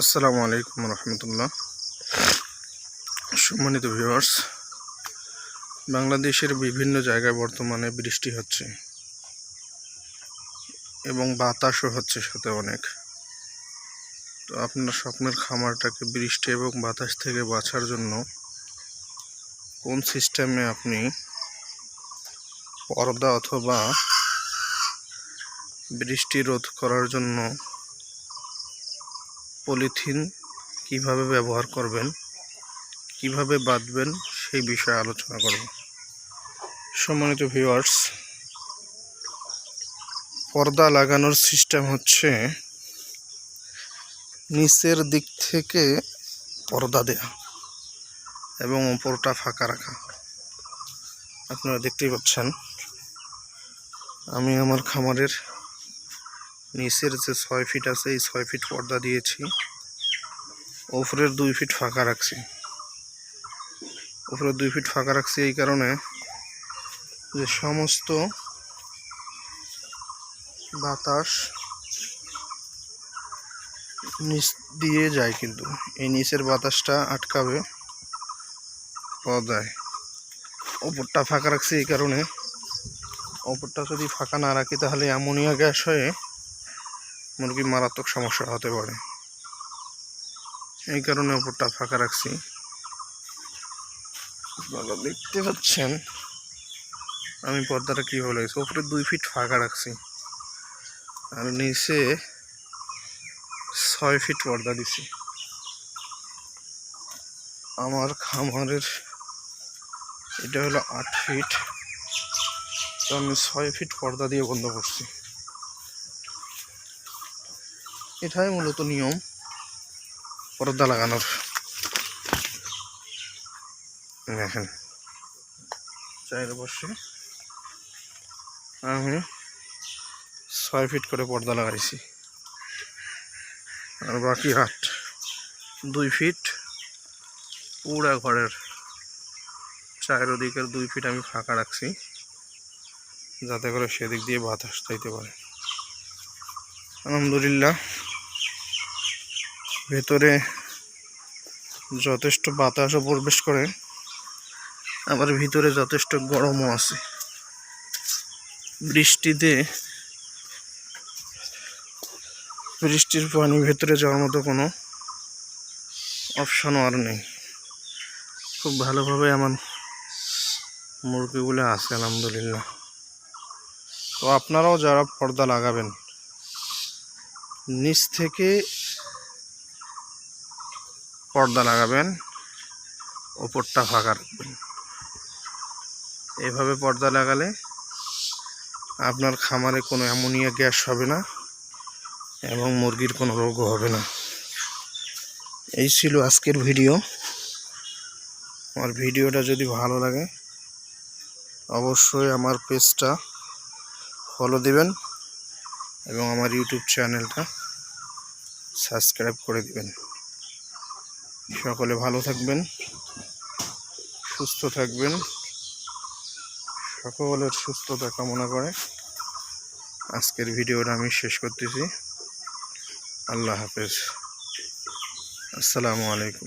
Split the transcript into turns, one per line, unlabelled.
আসসালামু আলাইকুম রহমতুল্লাহ। সম্মানিত ভিউয়ার্স, বাংলাদেশের বিভিন্ন জায়গায় বর্তমানে বৃষ্টি হচ্ছে এবং বাতাসও হচ্ছে সাথে অনেক। তো আপনার স্বপ্নের খামারটাকে বৃষ্টি এবং বাতাস থেকে বাঁচার জন্য কোন সিস্টেমে আপনি পর্দা অথবা বৃষ্টি রোধ করার জন্য পলিথিন কীভাবে ব্যবহার করবেন, কীভাবে বাঁধবেন, সেই বিষয়ে আলোচনা করব। সম্মানিত ভিউয়ার্স পর্দা লাগানোর সিস্টেম হচ্ছে নিচের দিক থেকে পর্দা দেয়া এবং ওপরটা ফাঁকা রাখা। আপনারা দেখতেই পাচ্ছেন, আমি আমার খামারের নিচের যে ছয় ফিট আছে, এই ছয় ফিট পর্দা দিয়েছি। ওপরের দুই ফিট ফাঁকা রাখছি। উপরের দুই ফিট ফাঁকা রাখছি এই কারণে যে সমস্ত বাতাস নিচ দিয়ে যায় কিন্তু, এই নিচের বাতাসটা আটকাবে পর্দায়। ওপরটা ফাঁকা রাখছি এই কারণে। ওপরটা যদি ফাঁকা না রাখি তাহলে অ্যামোনিয়া গ্যাস হয়ে মুরগির মারাত্মক সমস্যা হতে পারে। এই কারণে ওপরটা ফাঁকা রাখছি। আপনারা দেখতে পাচ্ছেন, আমি পর্দাটা কীভাবে লাগছে ওপরে দুই ফিট ফাঁকা রাখছি। আর নিচে ছয় ফিট পর্দা দিছি। আমার খামারের, এটা হলো আট ফিট তো আমি ছয় ফিট পর্দা দিয়ে বন্ধ করছি। এটাই মূলত নিয়ম পর্দা লাগানোর। দেখেন। চায়ের বসে আমি ছয় ফিট করে পর্দা লাগাইছি। আর বাকি আট দুই ফিট পুরা ঘরের চায়ের ওদিকের দুই ফিট আমি ফাঁকা রাখছি, যাতে করে সেদিক দিয়ে বাতাস যাইতে পারে। আলহামদুলিল্লাহ। ভেতরে যথেষ্ট বাতাসও প্রবেশ করে, আবার ভিতরে যথেষ্ট গরমও আছে। বৃষ্টিতে, বৃষ্টির পানি ভেতরে যাওয়ার মতো কোনো অপশানও আর নেই। খুব ভালোভাবে আমার মুরগিগুলো আছে, আলহামদুলিল্লাহ। তো আপনারাও যারা পর্দা লাগাবেন, নিচ থেকে পর্দা লাগাবেন, ওপরটা ফাঁকা রাখবেন। এভাবে পর্দা লাগালে আপনার খামারে কোনো অ্যামোনিয়া গ্যাস হবে না এবং মুরগির কোনো রোগও হবে না। এই ছিল আজকের ভিডিও। আমার ভিডিওটা যদি ভালো লাগে, অবশ্যই আমার পেজটা ফলো দিবেন এবং আমার ইউটিউব চ্যানেলটা সাবস্ক্রাইব করে দিবেন। সকলে ভালো থাকবেন, সুস্থ থাকবেন, সকলের সুস্থতা কামনা করে আজকের ভিডিওটা আমি শেষ করতেছি। আল্লাহ হাফেজ। আসসালামু আলাইকুম।